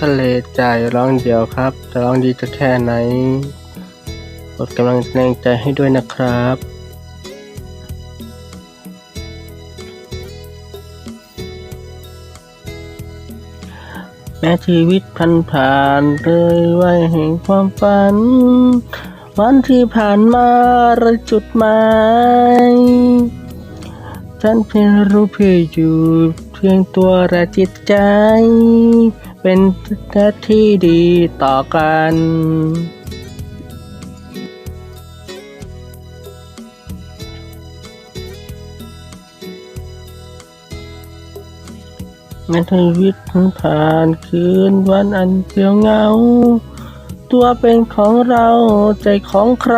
ทะเลใจร้องเดียวครับ จะร้องดีจะแค่ไหนกดกำลังแรงใจให้ด้วยนะครับแม้ชีวิตพันผ่านเลยไว้แห่งความฝัน วันที่ผ่านมาระจุดหมายฉันเพียงรู้เพียงอยู่ พียงตัวและจิตใจ เป็นแค่ที่ดีต่อกันแม้ชีวิตเพิ่งผ่านคืนวันอันเพียวเงา ตัวเป็นของเราใจของใคร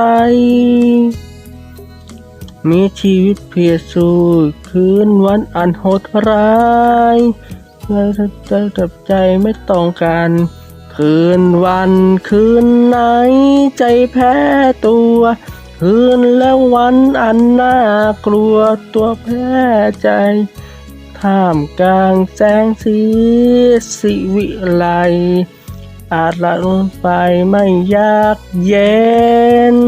มีชีวิตเพียรสู้คืนวันอันโหดร้ายเพื่อจับใจไม่ต้องการ คืนวันคืนไหนใจแพ้ตัว คืนและวันอันน่ากลัวตัวแพ้ใจ ท่ามกลางแสงสีสิวิไลอาจละลงไปไม่ยากเย็น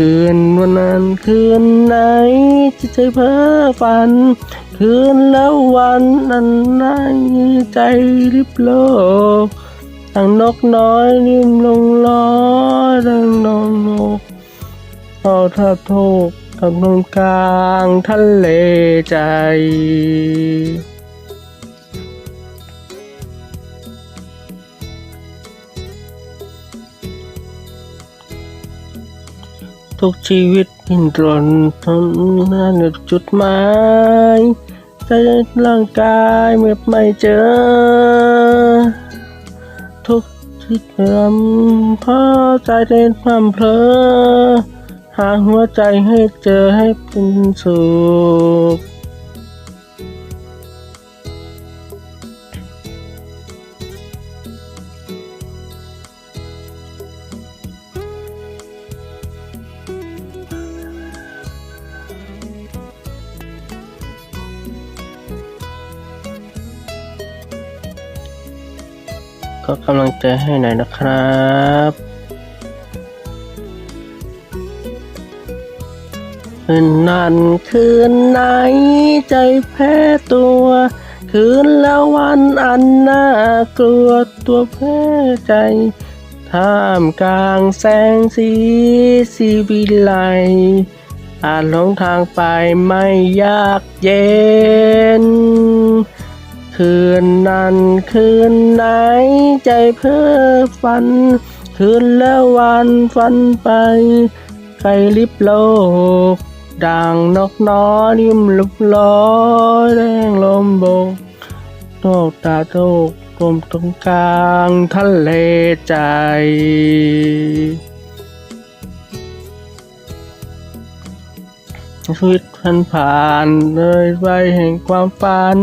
คืนวันนั้นคืนไหนที่ใจเพ้อฝัน คืนแล้ววันนั้นไหนใจริบโลกทั้งนกน้อยริมลงลอยดังนองนกพอถ้าโทกทำตรงกลางทะเลใจ ทุกชีวิตดิ้นรนทนนั่นจุดหมายใจร่างกายเมื่อไม่เจอ ทุกที่เติมพอใจเต้นพร่ำเพลอ หาหัวใจให้เจอให้เป็นสุข ก็กำลังใจให้หน่อยนะครับคืนนั้นคืนไหนใจแพ้ตัว คืนแล้ววันอันน่ากลัวตัวแพ้ใจ ท่ามกลางแสงสีสีวิไลอาจหลงทางไปไม่ยากเย็น คืนนั้นคืนไหนใจเพ้อฝัน คืนแล้ววันฝันไปไกลลิบโลกดังนกน้อยริมลุกลอยแรงลมโบกโตกตาโตกกลมตรงกลางทะเลใจชีวิตพันผ่านเลยไปแห่งความฝัน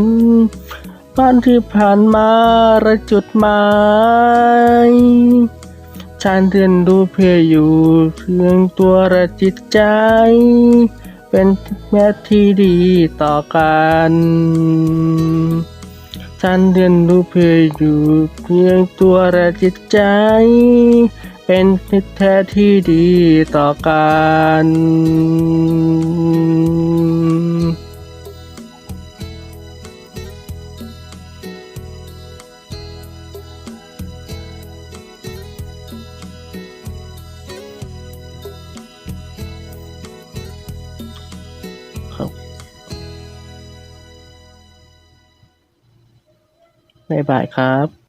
ฝันที่ผ่านมาระจุดหมายฉันเรียนรู้เพื่ออยู่เพียงตัวระจิตใจ เป็นแม่ที่ดีต่อกันฉันเรียนรู้เพื่ออยู่เพียงตัวและจิตใจ เป็นมิตรแท้ที่ดีต่อกัน บ๊ายบายครับ